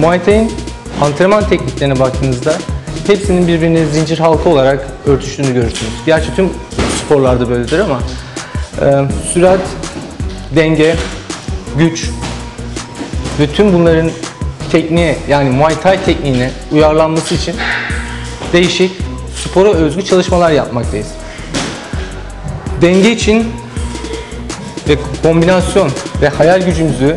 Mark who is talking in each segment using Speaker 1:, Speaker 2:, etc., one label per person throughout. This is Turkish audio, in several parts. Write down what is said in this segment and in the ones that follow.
Speaker 1: Muay Thai'nin antrenman tekniklerine baktığınızda hepsinin birbirine zincir halka olarak örtüştüğünü görürsünüz. Gerçi tüm sporlarda böyledir ama e, sürat, denge, güç tüm bunların tekniğe yani Muay Thai tekniğine uyarlanması için değişik spora özgü çalışmalar yapmaktayız. Denge için ve kombinasyon ve hayal gücümüzü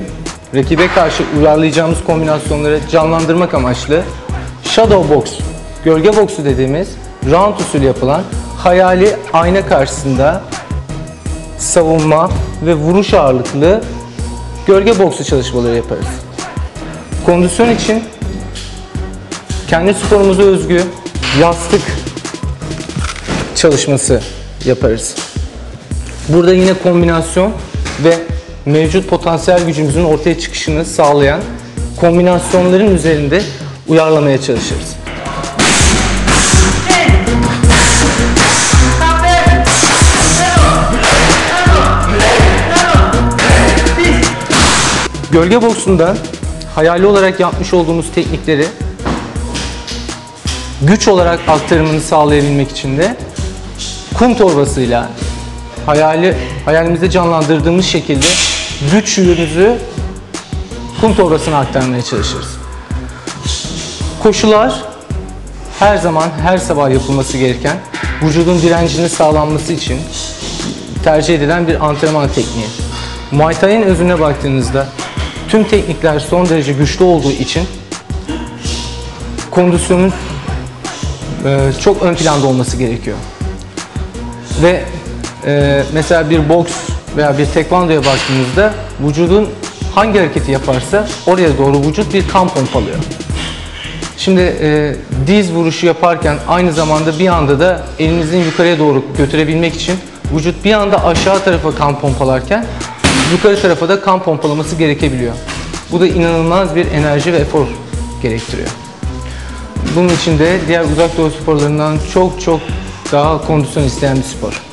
Speaker 1: rakibe karşı uyarlayacağımız kombinasyonları canlandırmak amaçlı shadow box, gölge boksu dediğimiz round usulü yapılan hayali ayna karşısında savunma ve vuruş ağırlıklı gölge boksu çalışmaları yaparız. Kondisyon için kendi sporumuza özgü yastık çalışması yaparız. Burada yine kombinasyon ve mevcut potansiyel gücümüzün ortaya çıkışını sağlayan kombinasyonların üzerinde uyarlamaya çalışırız. Gölge boksunda hayali olarak yapmış olduğumuz teknikleri güç olarak aktarımını sağlayabilmek için de kum torbasıyla hayali hayalimizde canlandırdığımız şekilde güç yönümüzü kum torbasına aktarmaya çalışırız. Koşular her zaman her sabah yapılması gereken vücudun direncinin sağlanması için tercih edilen bir antrenman tekniği. Muay Thai'nin özüne baktığınızda tüm teknikler son derece güçlü olduğu için kondisyonun e, çok ön planda olması gerekiyor. Ve e, mesela bir boks veya bir tekvandoya baktığınızda vücudun hangi hareketi yaparsa oraya doğru vücut bir kan pompalıyor. Şimdi e, diz vuruşu yaparken aynı zamanda bir anda da elinizin yukarıya doğru götürebilmek için vücut bir anda aşağı tarafa kan pompalarken yukarı tarafa da kan pompalaması gerekebiliyor. Bu da inanılmaz bir enerji ve efor gerektiriyor. Bunun için de diğer uzak doğu sporlarından çok çok daha kondisyon isteyen bir spor.